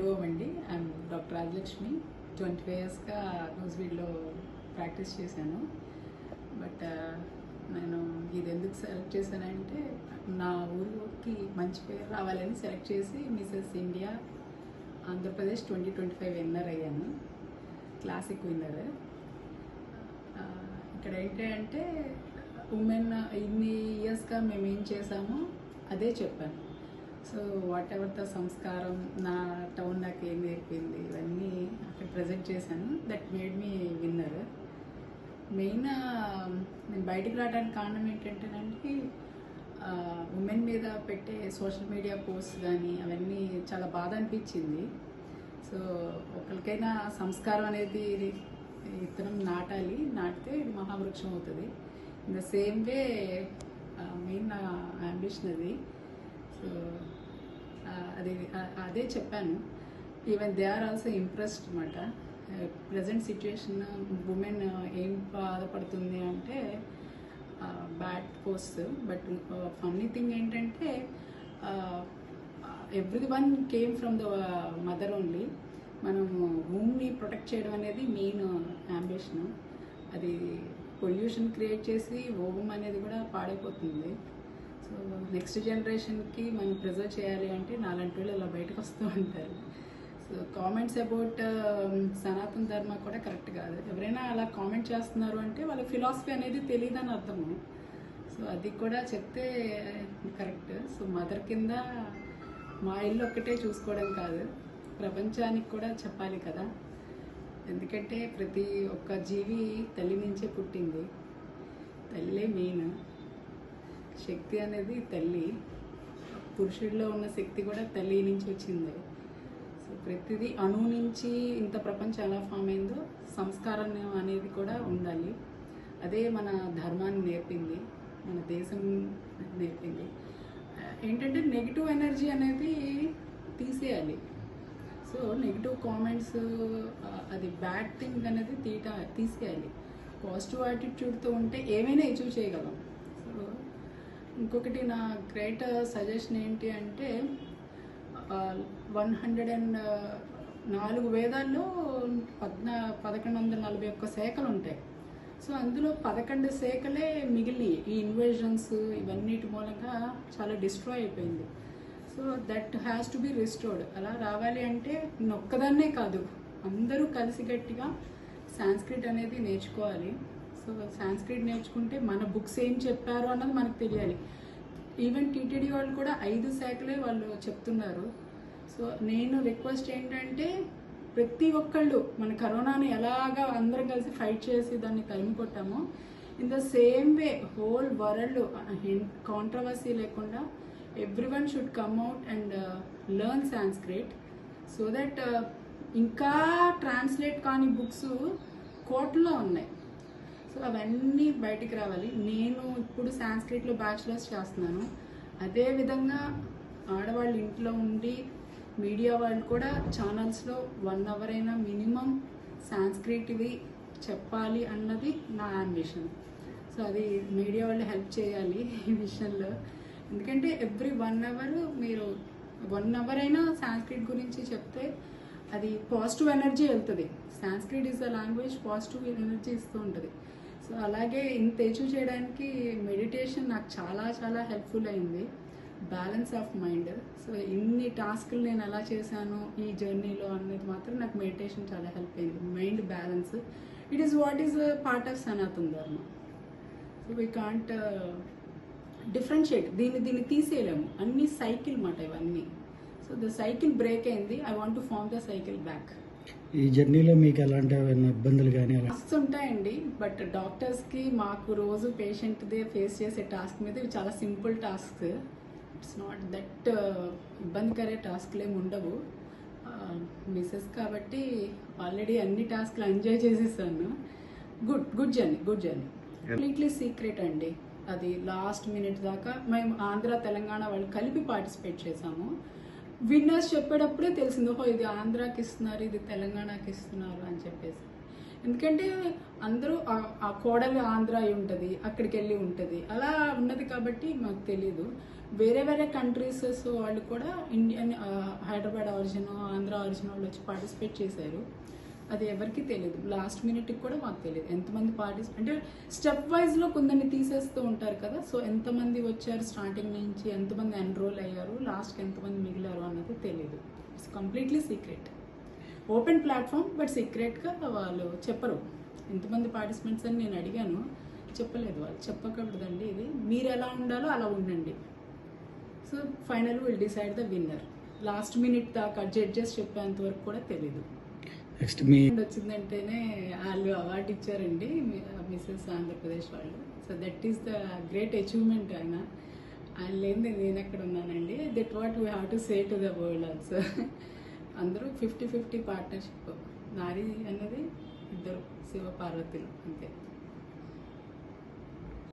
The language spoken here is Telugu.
హరి ఓం అండి I'm doctor Rajalakshmi twenty five ఇయర్స్గా నూజివీడ్లో ప్రాక్టీస్ చేశాను. బట్ నేను ఇది ఎందుకు సెలెక్ట్ చేశానంటే నా ఊరికి మంచి పేరు రావాలని సెలెక్ట్ చేసి Mrs India Andhra Pradesh twenty twenty five winner అయ్యాను. Classic winner. ఇక్కడ ఏంటంటే ఉమెన్ ఇన్ని ఇయర్స్గా మేము ఏం చేసామో అదే చెప్పాను. సో వాట్ ఎవర్ ద సంస్కారం నా టౌన్ నాకు ఏం నేర్పింది ఇవన్నీ అక్కడ ప్రజెంట్ చేశాను. That made me winner main నేను బయటికి రావడానికి కారణం ఏంటంటేనండి ఉమెన్ మీద పెట్టే సోషల్ మీడియా పోస్ట్ కానీ అవన్నీ చాలా బాధ అనిపించింది. సో ఒకరికైనా సంస్కారం అనేది ఇతరం నాటాలి నాటితే మహావృక్షం అవుతుంది. In the same way main నా అంబిషన్ అది. సో అది అదే చెప్పాను. Even they are also impressed అనమాట ప్రజెంట్ సిచ్యుయేషన్ ఉమెన్ ఏం బాధపడుతుంది అంటే bad post but funny thing ఏంటంటే every one came from the mother only మనం భూమిని ప్రొటెక్ట్ చేయడం అనేది మెయిన్ అంబిషన్ అది పొల్యూషన్ క్రియేట్ చేసి ఓవం అనేది కూడా పాడైపోతుంది. సో నెక్స్ట్ జనరేషన్కి మనం ప్రిజర్వ్ చేయాలి అంటే నాలాంటి వాళ్ళు ఇలా బయటకు వస్తూ ఉంటారు. సో కామెంట్స్ అబౌట్ um, సనాతన ధర్మ కూడా కరెక్ట్ కాదు. ఎవరైనా అలా కామెంట్ చేస్తున్నారు అంటే వాళ్ళ ఫిలాసఫీ అనేది తెలియదని అర్థము. సో అది కూడా చెప్తే uh, కరెక్ట్. సో మదర్ కింద మా ఇల్లు ఒక్కటే చూసుకోవడం కాదు. ప్రపంచానికి కూడా చెప్పాలి కదా. ఎందుకంటే ప్రతి ఒక్క జీవి తల్లి నుంచే పుట్టింది. తల్లే మెయిన్. శక్తి అనేది తల్లి. పురుషుడిలో ఉన్న శక్తి కూడా తల్లి నుంచి వచ్చింది. సో ప్రతిదీ అణువు నుంచి ఇంత ప్రపంచం ఎలా ఫామ్ అయిందో సంస్కారం అనేది కూడా ఉండాలి. అదే మన ధర్మాన్ని నేర్పింది. మన దేశం నేర్పింది. ఏంటంటే నెగిటివ్ ఎనర్జీ అనేది తీసేయాలి. సో నెగిటివ్ కామెంట్స్ అది బ్యాడ్ థింగ్ అనేది తీట తీసేయాలి. పాజిటివ్ యాటిట్యూడ్తో ఉంటే ఏమైనా అచీవ్ చేయగలం. ఇంకొకటి నా గ్రేట్ సజెషన్ ఏంటి అంటే వన్ హండ్రెడ్ అండ్ నాలుగు వేదాల్లో పద్నా పదకొండు వందల నలభై ఒక్క శాఖలు ఉంటాయి సో అందులో పదకొండు శాఖలే మిగిలి ఈ ఇన్వేషన్స్ ఇవన్నిటి మూలంగా చాలా డిస్ట్రాయ్ అయిపోయింది. So that has to be restored. అలా రావాలి అంటే నొక్కదాన్నే కాదు అందరూ కలిసిగట్టిగా సాంస్క్రిట్ అనేది నేర్చుకోవాలి. సో సాంస్క్రిట్ నేర్చుకుంటే మన బుక్స్ ఏం చెప్పారు అన్నది మనకు తెలియాలి. ఈవెన్ టీటీడీ వాళ్ళు కూడా ఐదు శాఖలే వాళ్ళు చెప్తున్నారు. సో నేను రిక్వెస్ట్ ఏంటంటే ప్రతి ఒక్కళ్ళు మన కరోనాని ఎలాగా అందరం కలిసి ఫైట్ చేసి దాన్ని తరిమి కొట్టామో in the same way whole world controversy లేకుండా every one should come out and learn Sanskrit so that ఇంకా ట్రాన్స్లేట్ కాని బుక్స్ కోట్లో ఉన్నాయి. సో అవన్నీ బయటికి రావాలి. నేను ఇప్పుడు సాంస్క్రిట్లో బ్యాచిలర్స్ చేస్తున్నాను. అదే విధంగా ఆడవాళ్ళు ఇంట్లో ఉండి మీడియా వాళ్ళు కూడా ఛానల్స్లో వన్ అవర్ అయినా మినిమం సాంస్క్రిట్వి చెప్పాలి అన్నది నా అంబిషన్ సో అది మీడియా వాళ్ళు హెల్ప్ చేయాలి ఈ విషయంలో. ఎందుకంటే ఎవ్రీ వన్ అవర్ మీరు వన్ అవర్ అయినా సాంస్క్రిట్ గురించి చెప్తే అది పాజిటివ్ ఎనర్జీ వెళ్తుంది. Sanskrit is the language positive energy ఇస్తూ ఉంటుంది. సో అలాగే ఇంత అచీవ్ చేయడానికి మెడిటేషన్ నాకు చాలా చాలా హెల్ప్ఫుల్ అయింది. బ్యాలెన్స్ ఆఫ్ మైండ్ సో ఇన్ని టాస్క్లు నేను ఎలా చేశాను ఈ జర్నీలో అనేది మాత్రం నాకు మెడిటేషన్ చాలా హెల్ప్ అయింది. Mind balance it is what is part of Sanatan Dharma so we can't differentiate దీన్ని దీన్ని తీసేయలేము. అన్ని సైకిల్ మాట ఇవన్నీ. సో ద సైకిల్ బ్రేక్ అయింది. I want to form the cycle back ఈ జర్నీలో మీకు ఎలాంటి ఇబ్బందులు కానీ అలా ఉంటాయండి బట్ డాక్టర్స్కి మాకు రోజు పేషెంట్దే ఫేస్ చేసే టాస్క్ మీద ఇవి చాలా simple task it's not that ఇబ్బందికరే టాస్క్లు ఏమి ఉండవు. మిసెస్ కాబట్టి ఆల్రెడీ అన్ని టాస్క్లు ఎంజాయ్ చేసేసాను. Good good journey good journey completely secret అండి. అది లాస్ట్ మినిట్ దాకా మేము ఆంధ్ర తెలంగాణ వాళ్ళు కలిపి పార్టిసిపేట్ చేసాము. విన్నర్స్ చెప్పేటప్పుడే తెలిసింది ఓహో ఇది ఆంధ్రాకి ఇస్తున్నారు ఇది తెలంగాణకి ఇస్తున్నారు అని చెప్పేసి. ఎందుకంటే అందరూ ఆ- కోడలి కోడలు ఆంధ్ర అయి ఉంటుంది అక్కడికి వెళ్ళి ఉంటుంది. అలా ఉన్నది కాబట్టి మాకు తెలియదు వేరే వేరే కంట్రీస్ వాళ్ళు కూడా Indian Hyderabad origin Andhra origin వాళ్ళు వచ్చి పార్టిసిపేట్ చేశారు. అది ఎవరికి తెలియదు లాస్ట్ మినిట్కి కూడా మాకు తెలియదు ఎంతమంది పార్టీస్ అంటే స్టెప్ వైజ్లో కొందరిని తీసేస్తూ ఉంటారు కదా సో ఎంతమంది వచ్చారు స్టార్టింగ్ నుంచి ఎంతమంది ఎన్రోల్ అయ్యారు లాస్ట్కి ఎంతమంది మిగిలారు అన్నది తెలియదు it's completely secret open platform but సీక్రెట్గా వాళ్ళు చెప్పరు. ఎంతమంది పార్టిసిపెంట్స్ అని నేను అడిగాను చెప్పలేదు వాళ్ళు. చెప్పకూడదండి ఇది. మీరు ఎలా ఉండాలో అలా ఉండండి. So final will decide the winner last minute దాకా జడ్జెస్ చెప్పేంత వరకు కూడా తెలీదు. నెక్స్ట్ మీ వచ్చిందంటేనే వాళ్ళు అవార్డు ఇచ్చారండి మిస్సెస్ ఆంధ్రప్రదేశ్ వాళ్ళు. So that is the great achievement ఆయన. ఆయన లేనిదే నేను ఎక్కడ ఉన్నానండి. That what we have to say to the world also అందరూ ఫిఫ్టీ ఫిఫ్టీ పార్ట్నర్షిప్ నారి అన్నది ఇద్దరు శివ పార్వతులు అంతే.